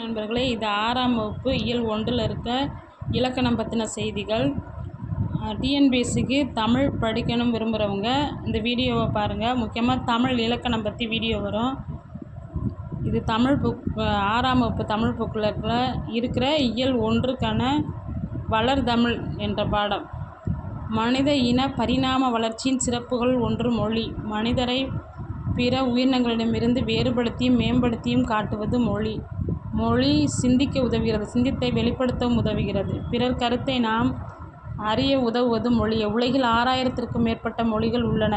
நண்பர்களே இது ஆறாம் வகுப்பு இயல் ஒன்றில் இருக்க இலக்கணம் பற்றின செய்திகள். டிஎன்பிஎஸ்சிக்கு தமிழ் படிக்கணும் விரும்புகிறவங்க இந்த வீடியோவை பாருங்கள் முக்கியமாக தமிழ் இலக்கணம் பற்றி வீடியோ வரும். இது தமிழ் புக் ஆறாம் வகுப்பு தமிழ் புக்கில் இருக்கிற இருக்கிற இயல் ஒன்றுக்கான வளர்தமிழ் என்ற பாடம். மனித இன பரிணாம வளர்ச்சியின் சிறப்புகள் ஒன்று மொழி. மனிதரை பிற உயிரினங்களிடமிருந்து வேறுபடுத்தியும் மேம்படுத்தியும் காட்டுவது மொழி. மொழி சிந்திக்க உதவுகிறது சிந்தித்தை வெளிப்படுத்தவும் உதவுகிறது. பிறர் கருத்தை நாம் அறிய உதவுவது மொழியே உலகில் ஆறாயிரத்திற்கும் மேற்பட்ட மொழிகள் உள்ளன.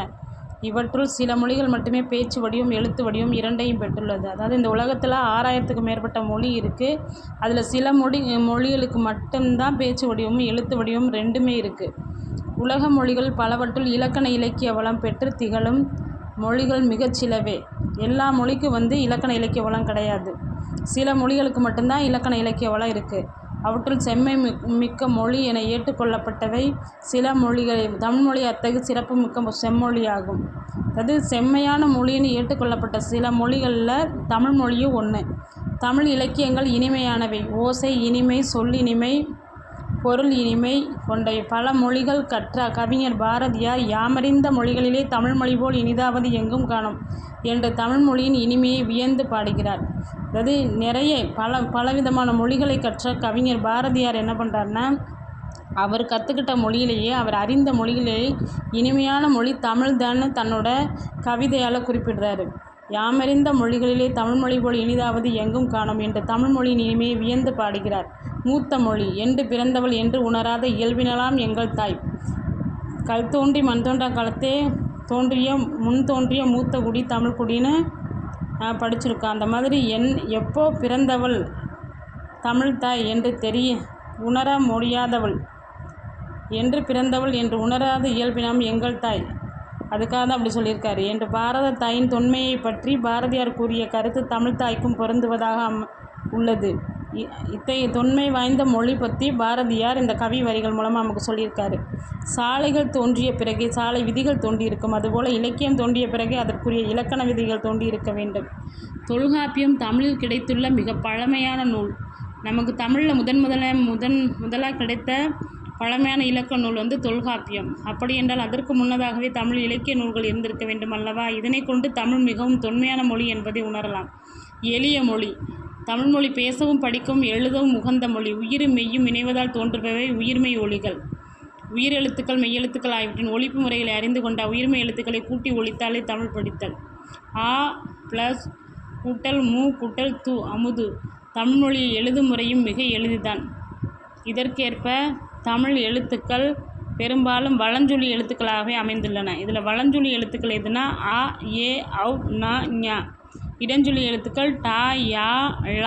இவற்றுள் சில மொழிகள் மட்டுமே பேச்சு வடிவம் எழுத்து வடிவம் இரண்டையும் பெற்றுள்ளது. அதாவது இந்த உலகத்தில் ஆறாயிரத்துக்கும் மேற்பட்ட மொழி இருக்குது அதில் சில மொழி மொழிகளுக்கு மட்டும்தான் பேச்சு வடிவமும் எழுத்து வடிவமும் ரெண்டுமே இருக்குது உலக மொழிகள் பலவற்றுள் இலக்கண இலக்கிய வளம் பெற்று திகழும் மொழிகள் மிகச்சிலவே. எல்லா மொழிக்கும் வந்து இலக்கண இலக்கிய வளம் கிடையாது. சில மொழிகளுக்கு மட்டும்தான் இலக்கண இலக்கிய வளம் இருக்குது அவற்றுள் செம்மை மிக்க மொழி என ஏற்றுக்கொள்ளப்பட்டவை சில மொழிகளை தமிழ்மொழி அத்தகு சிறப்பு மிக்க செம்மொழியாகும். அது செம்மையான மொழின்னு ஏற்றுக்கொள்ளப்பட்ட சில மொழிகளில் தமிழ் மொழியும் ஒன்று தமிழ் இலக்கியங்கள் இனிமையானவை. ஓசை இனிமை சொல்லினிமை பொருள் இனிமை கொண்ட பல மொழிகள் கற்ற கவிஞர் பாரதியார் யாமறிந்த மொழிகளிலே தமிழ்மொழி போல் இனிதாவது எங்கும் காணும் என்று தமிழ்மொழியின் இனிமையை வியந்து பாடுகிறார். அதாவது நிறைய பல பலவிதமான மொழிகளை கற்ற கவிஞர் பாரதியார் என்ன பண்ணுறாருன்னா அவர் கற்றுக்கிட்ட மொழியிலேயே அவர் அறிந்த மொழியிலேயே இனிமையான மொழி தமிழ் தன்னோட கவிதையால் குறிப்பிடுறாரு. யாமறிந்த மொழிகளிலே தமிழ்மொழி போல் இனிதாவது எங்கும் காணும் என்று தமிழ்மொழியின் இனிமையை வியந்து பாடுகிறார். மூத்த மொழி என்று பிறந்தவள் என்று உணராத இயல்பினலாம் எங்கள் தாய். கல் தோன்றி மண் தோன்றா காலத்தே தோன்றிய முன் தோன்றிய மூத்த குடி தமிழ் குடின்னு படிச்சிருக்கோம் அந்த மாதிரி என் எப்போ பிறந்தவள் தமிழ் தாய் என்று தெரிய உணர முடியாதவள். என்று பிறந்தவள் என்று உணராத இயல்பினம் எங்கள் தாய். அதுக்காக தான் அப்படி சொல்லியிருக்காரு. என்று பாரத தாயின் தொன்மையை பற்றி பாரதியார் கூறிய கருத்து தமிழ் தாய்க்கும் பொருந்துவதாக அம் உள்ளது. இத்தகைய தொன்மை வாய்ந்த மொழி பற்றி பாரதியார் இந்த கவி வரிகள் மூலமாக நமக்கு சொல்லியிருக்காரு. சாலைகள் தோன்றிய பிறகு சாலை விதிகள் தோன்றியிருக்கும். அதுபோல் இலக்கியம் தோன்றிய பிறகு அதற்குரிய இலக்கண விதிகள் தோன்றியிருக்க வேண்டும். தொல்காப்பியம் தமிழில் கிடைத்துள்ள மிக பழமையான நூல். நமக்கு தமிழில் முதன் முதல முதன் முதலாக கிடைத்த பழமையான இலக்க நூல் வந்து தொல்காப்பியம். அப்படி என்றால் அதற்கு முன்னதாகவே தமிழ் இலக்கிய நூல்கள் இருந்திருக்க வேண்டும் அல்லவா? இதனை கொண்டு தமிழ் மிகவும் தொன்மையான மொழி என்பதை உணரலாம். எளிய மொழி. தமிழ்மொழி பேசவும் படிக்கவும் எழுதவும் உகந்த மொழி. உயிரும் மெய்யும் இணைவதால் தோன்றுபவை உயிர்மெய் ஒளிகள் உயிரெழுத்துக்கள் மெய்யெழுத்துக்கள் ஆகியவற்றின் ஒழிப்பு முறைகளை அறிந்து கொண்ட உயிர்மெய் எழுத்துக்களை கூட்டி ஒழித்தாலே தமிழ் படித்தல். ஆ ப்ளஸ் கூட்டல் மு கூட்டல் து அமுது. தமிழ்மொழியை எழுதும் முறையும் மிக எளிதுதான். இதற்கேற்ப தமிழ் எழுத்துக்கள் பெரும்பாலும் வளஞ்சொலி எழுத்துக்களாகவே அமைந்துள்ளன. இதில் வளஞ்சொலி எழுத்துக்கள் எதுனா அ ஏ ஔ ந ஞ. இடஞ்சொலி எழுத்துக்கள் டா யா ழ.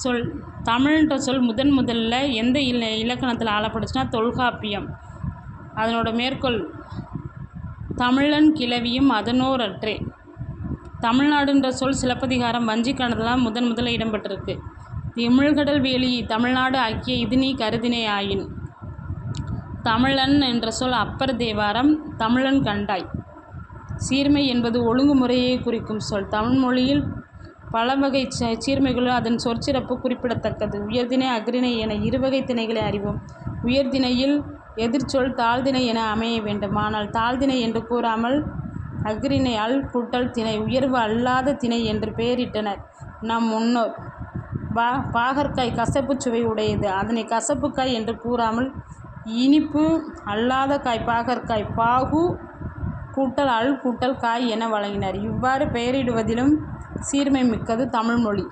சொல் தமிழ்ன்ற சொல் முதன் முதல்ல எந்த இல இலக்கணத்தில் ஆளப்பட்டுச்சுன்னா தொல்காப்பியம். அதனோட மேற்கோள் தமிழன் கிளவியும் அதனோரற்றே. தமிழ்நாடுன்ற சொல் சிலப்பதிகாரம் வஞ்சிக்கானதெல்லாம் முதன் முதல்ல இடம்பெற்றிருக்கு. இமிழ்கடல் வேலி தமிழ்நாடு ஆக்கிய இதுனி கருதினை ஆயின். தமிழன் என்ற சொல் அப்பர் தேவாரம் தமிழன் கண்டாய். சீர்மை என்பது ஒழுங்குமுறையை குறிக்கும் சொல். தமிழ் மொழியில் பல வகை சீர்மைகளும் அதன் சொற்சிறப்பு குறிப்பிடத்தக்கது. உயர்திணை அக்ரிணை என இருவகை திணைகளை அறிவோம். உயர்திணையில் எதிர்ச்சொல் தாழ்திணை என அமைய வேண்டும். ஆனால் தாழ்திணை என்று கூறாமல் அக்ரிணை அல் கூட்டல் திணை உயர்வு அல்லாத திணை என்று பெயரிட்டனர் நம் முன்னோர். பா பாகற்காய் கசப்பு சுவை உடையது. அதனை கசப்புக்காய் என்று கூறாமல் இனிப்பு அல்லாத காய் பாகற்காய் பாகு கூட்டல் அல் கூட்டல் காய் என வழங்கினர். இவ்வாறு பெயரிடுவதிலும் சீர்மை மிக்கது தமிழ்மொழி